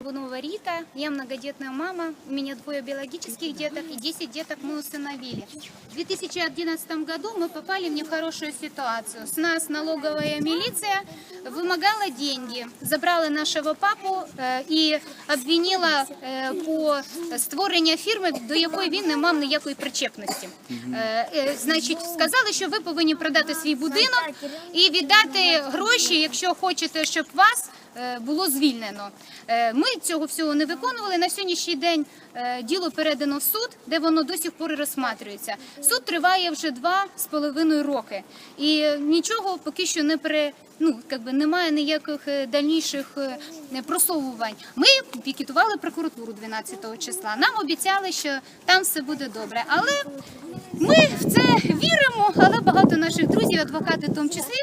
Бунова Рита, я многодетная мама, у меня двое биологических деток и 10 деток мы усыновили. В 2011 году мы попали в нехорошую ситуацию. С нас налоговая милиция вымогала деньги, забрала нашего папу е, і обвинила е, по створення фірми, до якої він не мав ніякої причепності. Е, е, Значить, сказали, що ви повинні продати свій будинок і віддати гроші, якщо хочете, щоб вас е, було звільнено. Е, Ми цього всього не виконували. На сьогоднішній день е, діло передано в суд, де воно до сих пор розсматрюється. Суд триває вже два з половиною роки, і нічого поки що не пере. Ну, якби немає ніяких е, дальніших е, просовувань. Ми пікетували прокуратуру 12 числа. Нам обіцяли, що там все буде добре. Але ми в це віримо, але багато наших друзів, адвокати в тому числі,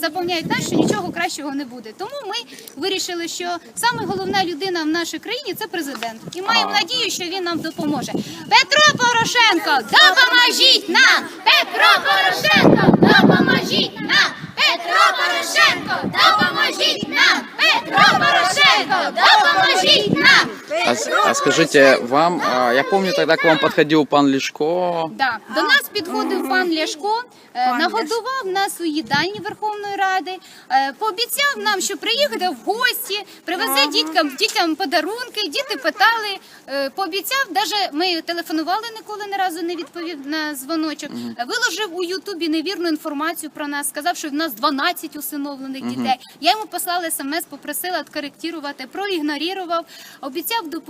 запевняють нас, що нічого кращого не буде. Тому ми вирішили, що саме головна людина в нашій країні це президент. І маємо надію, що він нам допоможе. Петро Порошенко, допоможіть нам! Петро Порошенко, допоможіть нам! Петро Порошенко, допоможіть нам! Петро Порошенко, допоможіть нам! А, а скажите, вам, а, я помню тогда к вам подходил пан Лешко. Да. До нас підходив пан Ляшко, е, нагодував нас у їдальні Верховної Ради, е, пообіцяв нам, що приїхати в гості, привезе діткам, дітям подарунки, діти питали, е, пообіцяв, даже ми телефонували ніколи ні разу не відповів на дзвоночок. Е, Виложив у Ютубі невірну інформацію про нас, сказав, що в нас 12 усиновлених дітей. Я йому послала смс, попросила відкоректувати, проігнорував, обіцяв допомогти.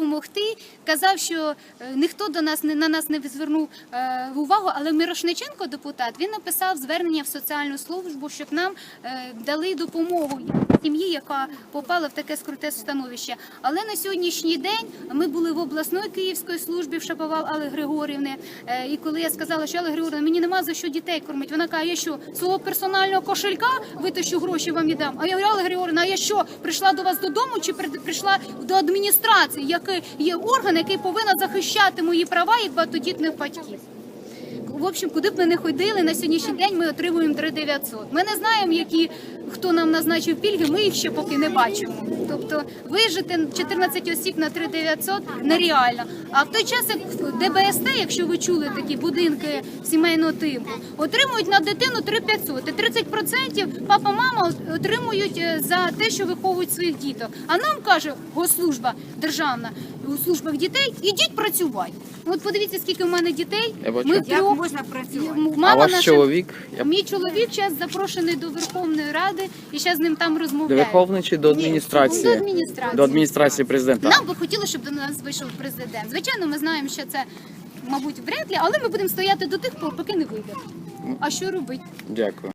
Казав, що е, ніхто до нас на нас не звернув е, увагу. Але Мирошниченко, депутат, він написав звернення в соціальну службу, щоб нам е, дали допомогу сім'ї, яка попала в таке скруте становище. Але на сьогоднішній день ми були в обласної київської службі в Шаповал Алли Григорівни. І коли я сказала, що Алла Григорівна, мені нема за що дітей кормить, вона каже, я що свого персонального кошелька витащу гроші вам віддам. А я говорю, Алла Григорівна, а я що прийшла до вас додому чи при- прийшла до адміністрації, який є орган, який повинен захищати мої права як багатодітних батьків. В общем, куди б ми не ходили, на сьогоднішній день ми отримуємо 3900. Ми не знаємо, які хто нам назначив пільги, ми їх ще поки не бачимо. Тобто вижити 14 осіб на 3900 нереально. А в той час, як ДБСТ, якщо ви чули такі будинки сімейного типу, отримують на дитину 3500. І 30% папа, мама отримують е, за те, що виховують своїх діток. А нам каже госслужба державна у службах дітей, ідіть працювати. От подивіться, скільки в мене дітей. Ми трьох можна працювати? А Мама ваш наша- чоловік? Я... Мій чоловік зараз запрошений до Верховної Ради і зараз з ним там До розмовляють. Верховної чи до адміністрації? До адміністрації. До адміністрації президента. Нам би хотілося, щоб до нас вийшов президент. Звичайно, ми знаємо, що це, мабуть, вряд ли, але ми будемо стояти до тих пор, поки не вийде. А що робити? Дякую.